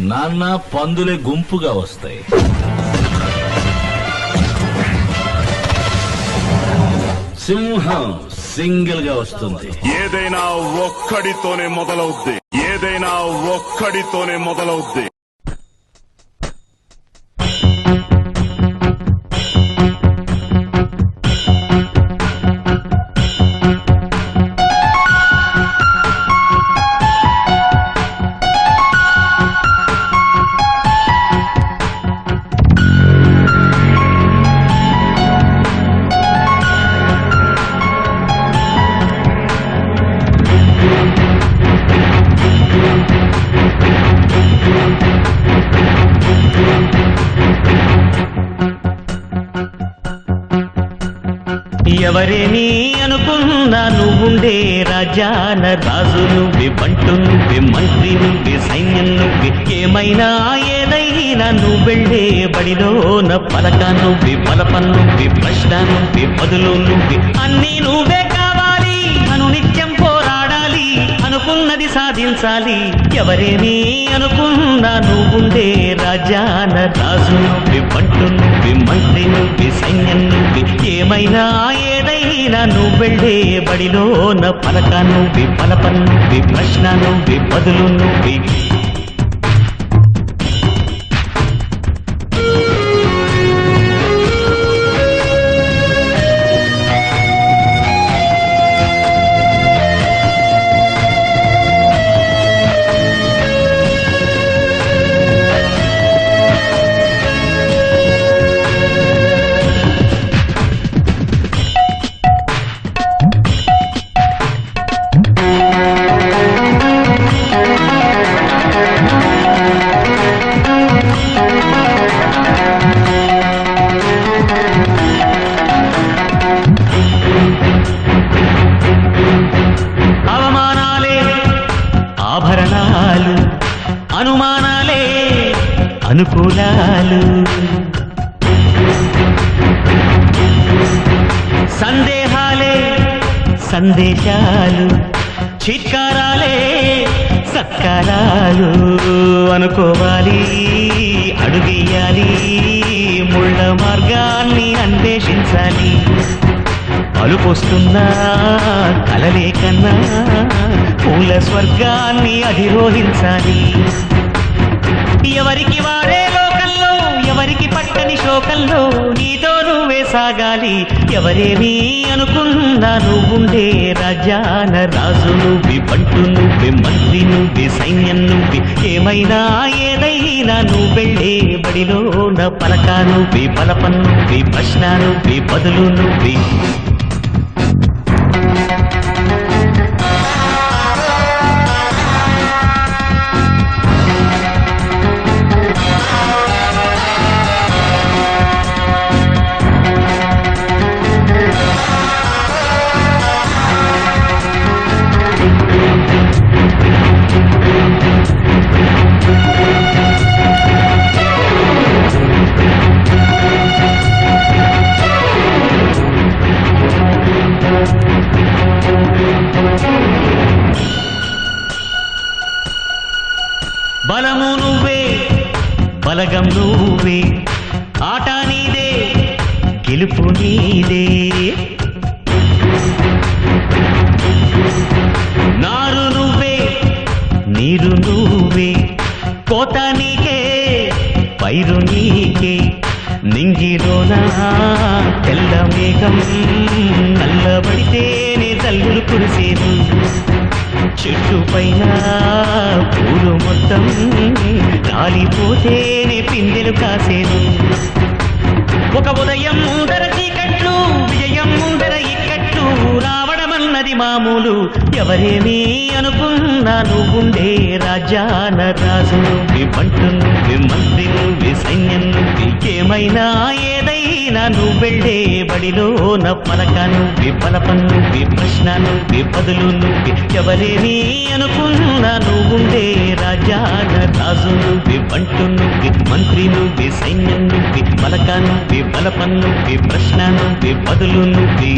నాన్న పందులే గుంపుగా వస్తాయి. సింహం సింగిల్గా వస్తుంది. ఏదైనా ఒక్కడితోనే మొదలవుద్ది. ఏదైనా ఒక్కడితోనే మొదలవుద్ది. ఎవరిని అనుకున్నా నువ్వుండే రాజాన రాజు నువ్వే బంటు నువ్వే మంత్రి నువ్వే సైన్యం నువ్వే ఏమైనా ఏదైనా నువ్వెళ్ళే బడిలోన పలక నువ్వే పలప నువ్వే ప్రశ్న నువ్వే బదులు నువ్వే అన్నీ నువ్వే సాధించాలి. ఎవరేని అనుకున్నా నువ్వుండే రాజాన రాజు నువ్వే బంటు నువ్వే మంత్రి నువ్వే సైన్యం నువ్వే ఏమైనా ఏదైనా నువ్వు వెళ్ళే బడిలోన పలక నువ్వే పలప నువ్వే ప్రశ్న నువ్వే బదులు నువ్వే అనుకూలాలు. సందేహాలే సందేశాలు చిత్కారాలే సత్కారాలు. అనుకోవాలి అడుగేయాలి ముళ్ళ మార్గాన్ని అన్వేషించాలి. అలుపొస్తున్నా కలలే కన్నా పూల స్వర్గాన్ని అధిరోహించాలి. ఎవరికి వారే లోకంలో ఎవరికి పట్టని శోకంలో నీతో నువ్వే సాగాలి. ఎవరేమి అనుకున్నా నువ్వుండే రాజాన రాజు నువ్వే బంటు నువ్వే మంత్రి నువ్వే సైన్యం నువ్వే. ఏమైనా ఏదైనా నువ్వు వెళ్ళే బడిలో నా పలక నువ్వే పలప నువ్వే ప్రశ్న నువ్వే బదులు నువ్వే. బలము నువ్వే బలగం నువ్వే ఆట నీదే గెలుపు నీదే. నారు నువ్వే నీరు నువ్వే కోత నీకే పైరు నీకే నింగిలోనా తెల్ల మేఘం నల్లబడితేనే తల్లులు కురిసేను చెట్టు పైన పూలు మొత్తం రాలిపోతేనే పిందెలు కాసేను. ఒక ఉదయం ముందర ఎవరేమీ అనుకున్నా నువ్వుండే రాజాన రాజు నువ్వు బంటు నువ్వు మంత్రి నువ్వు సైన్యం నువ్వు ఏమైనా ఏదైనా నువ్వు వెళ్ళే బడిలో నా పలక నువ్వు పలప నువ్వే ప్రశ్న నువ్వు బదులు నువ్వు ఎవరేమీ అనుకున్నా నువ్వుండే రాజాన రాజు నువ్వు బంటు నువ్వు మంత్రి నువ్వు సైన్యం నువ్వు పలక నువ్వు బలప నువ్వే ప్రశ్న నువ్వు బదులు నువ్వు